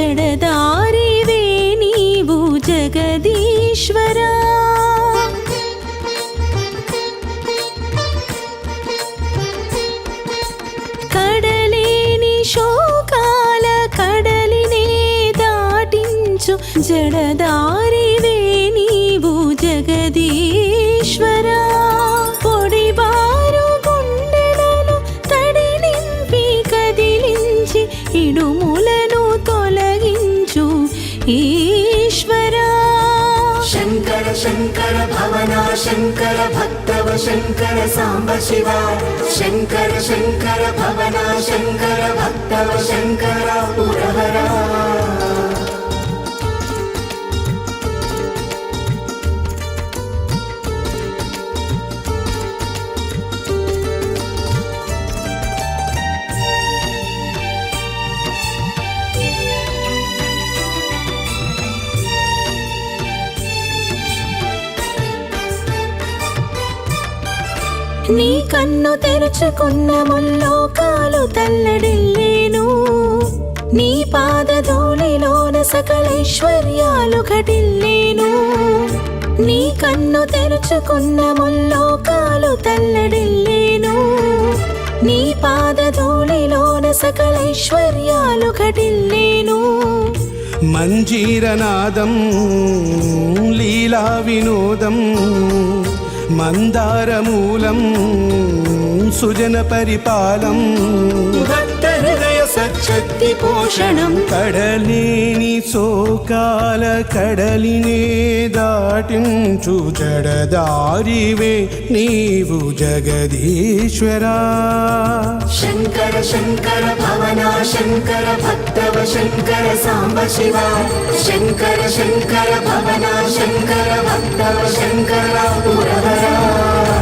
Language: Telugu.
జడదారివే నీవు జగదీశ్వరా కడలేని శోకాల కడలినే దాటించు జడదారివే నీవు జగదీశ్వరా పొడిబారు గుండెలను తడి నింపి కదిలించి ఇడుములను తొలగించు ఈశ్వరా శంకర శంకర భవనా శంకర భక్తవ శంకర సాంబ శివ శంకర శంకర భవనా శంకర భక్తవ శంకర పురహరా నీ కన్ను తెరుచుకున్న ముల్లోకాలు తల్లడిల్లేను. నీ పాదధూళిలోన సకలైశ్వర్యాలు ఘటిల్లేను. నీ కన్ను తెరుచుకున్న ముల్లోకాలు తల్లడిల్లేను. నీ పాదధూళిలోన సకలైశ్వర్యాలు ఘటిల్లేను. మంజీరనాదం లీలా వినోదం మందారమూలం సుజన పరిపాలం భక్త హృదయ సచ్చక్తి పోషణం. కడలేని శోకాల కడలినే దాటించు జడదారివే నీవు జగదీశ్వరా. శంకర శంకర భవనా శంకర భక్తవ శంకర సాంబ శివ. శంకర శంకర భవనా శంకర భక్తవ శంకర Father.